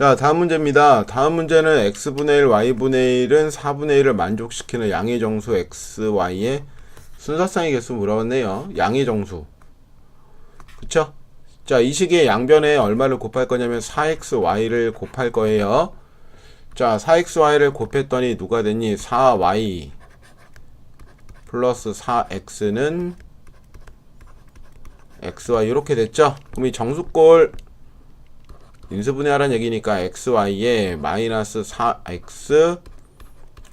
자, 다음 문제입니다. 다음 문제는 x분의 1, y분의 1은 4분의 1을 만족시키는 양의 정수 x, y의 순서상의 개수 물어봤네요. 양의 정수. 그쵸? 자, 이 시기에 양변에 얼마를 곱할 거냐면 4xy를 곱할 거예요. 자, 4xy를 곱했더니 누가 됐니? 4y 플러스 4x는 xy 이렇게 됐죠? 그럼 이 정수꼴 인수분해하라는 얘기니까 xy에 마이너스 4x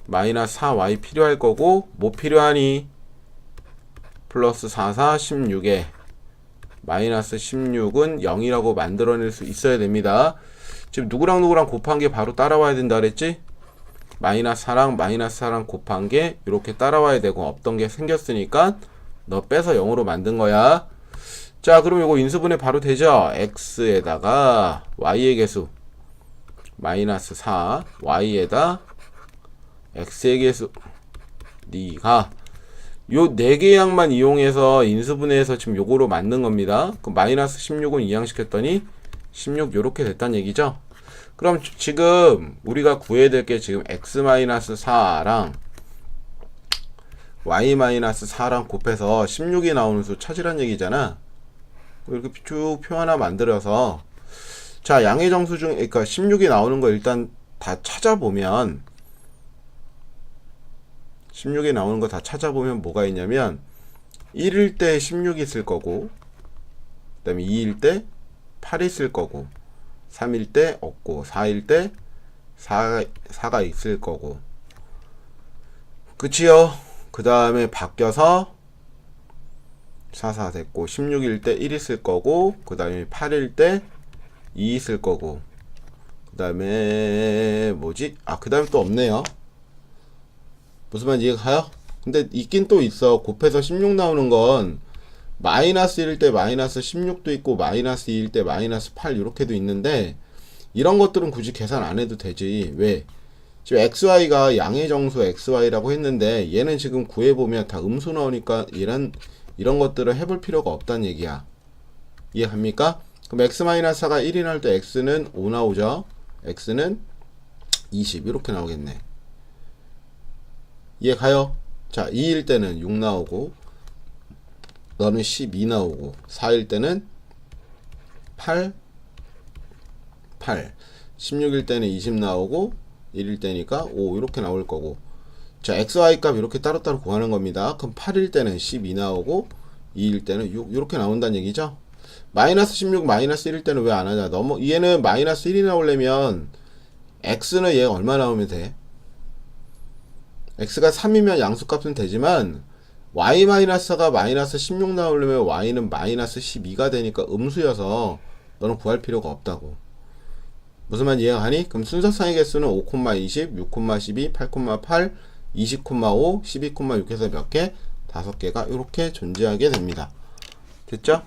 마이너스 4y 필요할 거고 뭐 필요하니? 플러스 4, 4, 16에 마이너스 16은 0이라고 만들어낼 수 있어야 됩니다. 지금 누구랑 누구랑 곱한 게 바로 따라와야 된다 그랬지? 마이너스 4랑 마이너스 4랑 곱한 게 이렇게 따라와야 되고 없던 게 생겼으니까 너 빼서 0으로 만든 거야. 자, 그럼 이거 인수분해 바로 되죠? x에다가 y의 개수 마이너스 4, y에다 x의 개수 니가 요 네 개의 양만 이용해서 인수분해해서 지금 요거로 만든 겁니다. 그 마이너스 16은 이항시켰더니 16 요렇게 됐다는 얘기죠. 그럼 지- 지금 우리가 구해야 될 게 지금 x 마이너스 4랑 y 마이너스 4랑 곱해서 16이 나오는 수 찾으란 얘기잖아. 이렇게 쭉 표 하나 만들어서 자 양의 정수 중 그러니까 16이 나오는 거 일단 다 찾아보면 16이 나오는 거 다 찾아보면 뭐가 있냐면 1일 때 16이 있을 거고 그 다음에 2일 때 8이 있을 거고 3일 때 없고 4일 때 4, 4가 있을 거고. 그치요? 그 다음에 바뀌어서 4, 4 됐고 16일 때 1 있을 거고 그 다음에 8일 때 2 있을 거고 그 다음에 뭐지? 아 그 다음에 또 없네요 무슨 말인지 이해가 가요? 근데 있긴 또 있어 곱해서 16 나오는 건 마이너스 1일 때 마이너스 16도 있고 마이너스 2일 때 마이너스 8 이렇게도 있는데 이런 것들은 굳이 계산 안 해도 되지 왜? 지금 xy가 양의 정수 xy라고 했는데 얘는 지금 구해보면 다 음수 나오니까 이런 이런 것들을 해볼 필요가 없다는 얘기야. 이해합니까? 그럼 x-4가 1이 나올 때 x는 5 나오죠? x는 20 이렇게 나오겠네. 이해 가요? 자, 2일 때는 6 나오고, 너는 12 나오고, 4일 때는 8, 8, 16일 때는 20 나오고, 1일 때니까 5 이렇게 나올 거고, 자, xy 값 이렇게 따로따로 구하는 겁니다. 그럼 8일 때는 12 나오고, 2일 때는 6 이렇게 나온다는 얘기죠. 마이너스 16, 마이너스 1일 때는 왜 안 하냐? 너무 얘는 마이너스 1이 나오려면 x는 얘가 얼마 나오면 돼? x가 3이면 양수값은 되지만 y-4가 마이너스 16 나오려면 y는 마이너스 12가 되니까 음수여서 너는 구할 필요가 없다고. 무슨 말인지 이해가 가니? 그럼 순서상의 개수는 5,20, 6,12, 8,8, 20,5, 12,6 해서 몇 개? 다섯 개가 이렇게 존재하게 됩니다. 됐죠?